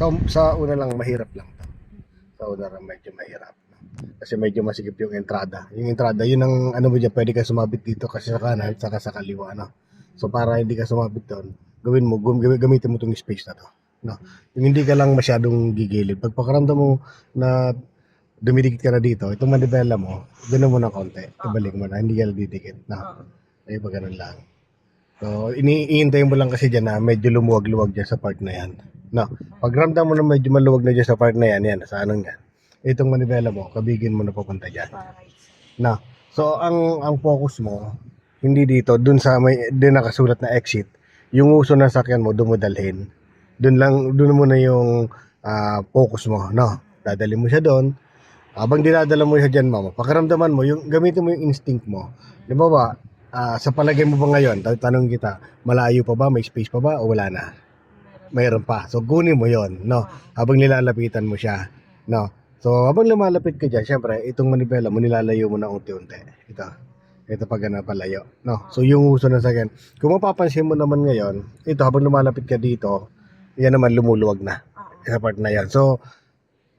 Sa, sa una lang, mahirap lang to. Sa una lang, medyo mahirap. Kasi medyo masigip yung entrada. Yung entrada, yun ang ano mo dyan, pwede ka sumabit dito kasi sa kanan, saka sa kaliwa, no? So para hindi ka sumabit doon, gawin mo, gum- gam- gamitin mo itong space na to. No? Yung hindi ka lang masyadong gigilid. Pag pakaramdam mo na dumidikit ka na dito, itong manibela mo, gano'n mo na konti. Ibalik mo na, hindi ka na didikit. No? Ay, pa ganun lang. So, iniintay mo lang kasi dyan na medyo lumuwag-luwag dyan sa part na yan. No, pag ramdam mo na medyo maluwag na dyan sa part na yan, yan, sa anong yan. Itong manibela mo, kabigin mo na papunta dyan. No. So, ang ang focus mo, hindi dito, dun sa may, dun nakasulat na exit, yung uso ng sakyan mo, doon mo dalhin. Dun lang, dun mo na yung ah, focus mo, no? Dadali mo siya doon. Habang dinadala mo siya dyan, mama, pakiramdaman mo, yung, gamitin mo yung instinct mo. Di ba ba, ah, sa palagay mo ba ngayon, tan- tanong kita, malayo pa ba, may space pa ba, o wala na? Mayroon pa. So, kunin mo yon no? Habang nilalapitan mo siya, no? So, habang lumalapit ka dyan, syempre, itong manibela mo, nilalayo mo na unti-unti. Ito. Ito pag na palayo. No? So, yung uso ng sakyan. Kung mapapansin mo naman ngayon, ito, habang lumalapit ka dito, yan naman lumuluwag na. Sa part na yan. So,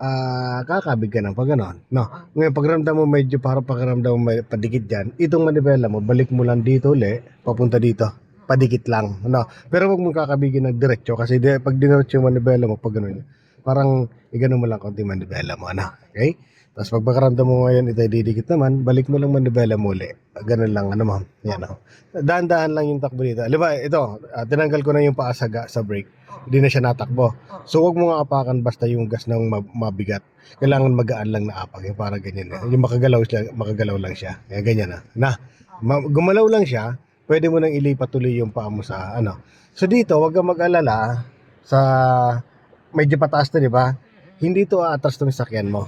ah kakabig ka ng pag ganon. No? Ngayon, pagramdam mo medyo para pagramdam mo may padikit dyan, itong manibela mo, balik mo lang dito uli, papunta dito. Padikit lang. No? Pero wag mo kakabigin ng diretso kasi di, pag diretso yung manibela mo, pag ganun, parang igano mo lang konti manibela mo. Ano? Okay? Tapos pag pagkaramdam mo ngayon, ito didikit naman, balik mo lang manibela mo uli. Ganun lang, ano ma'am? Yan, oh. Daan-daan lang yung takbo dito. Alam ba, ito, ah, tinanggal ko na yung paa sa, sa brake. Hindi na siya natakbo. So, wag mo nga apakan basta yung gas ng mab- mabigat. Kailangan magaan lang na apak. Yung parang ganyan. eh. Yung makagalaw, siya, makagalaw lang siya. Kaya ganyan na. Na, ma- gumalaw lang siya, pwede mo nang ilipat tuloy yung paa mo sa ano. So, dito, wag kang mag-alala sa medyo pataas to, di ba? Hindi to atras tong sakyan mo.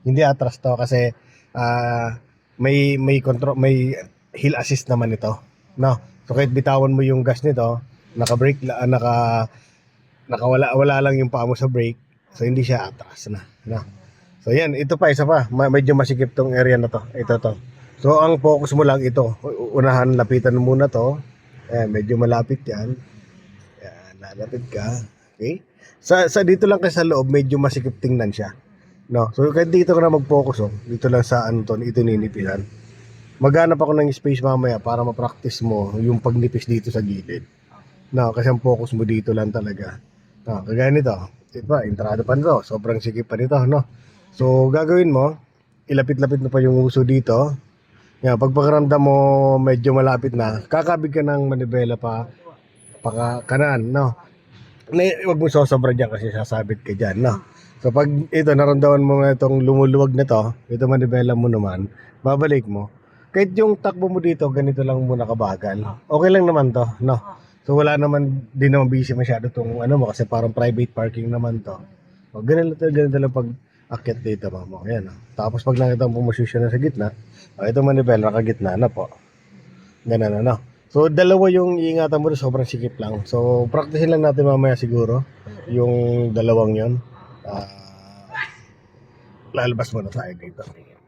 Hindi atras to kasi ah, may may control may hill assist naman ito. No. So kahit bitawan mo yung gas nito, naka-brake ah, naka nakawala wala lang yung paa mo sa brake. So hindi siya atras na. No. So yan, ito pa isa pa. Medyo masikip tong area na to. Ito to. So ang focus mo lang ito. Unahan lapitan mo muna to. Ayan, medyo malapit yan. Yan, lalapit ka. Okay? Sa, sa dito lang kasi sa loob, medyo masikip tingnan siya. No? So, kahit dito ka na mag-focus, oh. Dito lang sa to, ito ninipisan. Maghanap ako ng space mamaya para ma-practice mo yung pagnipis dito sa gilid. No, kasi ang focus mo dito lang talaga. No, kagaya nito. Ito pa, entrada pa nito. Sobrang sikip pa nito, no? So, gagawin mo, ilapit-lapit mo pa yung uso dito. Yan, pag pakiramdam mo medyo malapit na, kakabig ka ng manibela pa, paka kanan, no? Na, wag mo sosobra dyan kasi sasabit ka dyan, no? So pag ito, naramdaman mo na itong lumuluwag na to, ito manibela mo naman, babalik mo. Kahit yung takbo mo dito, ganito lang muna kabagal. Okay lang naman to, no? So wala naman, di naman busy masyado tong ano mo kasi parang private parking naman to. O lang, ganun lang pag akyat dito mo. Ayan, oh. Tapos pag nakita mo pumusisyon na sa gitna, o ito manibela, nakagitna na po. Ganun ano. So dalawa yung iingatan mo, sobrang sikip lang. So practicein lang natin mamaya siguro yung dalawang yon. Ah, lalabas muna tayo dito.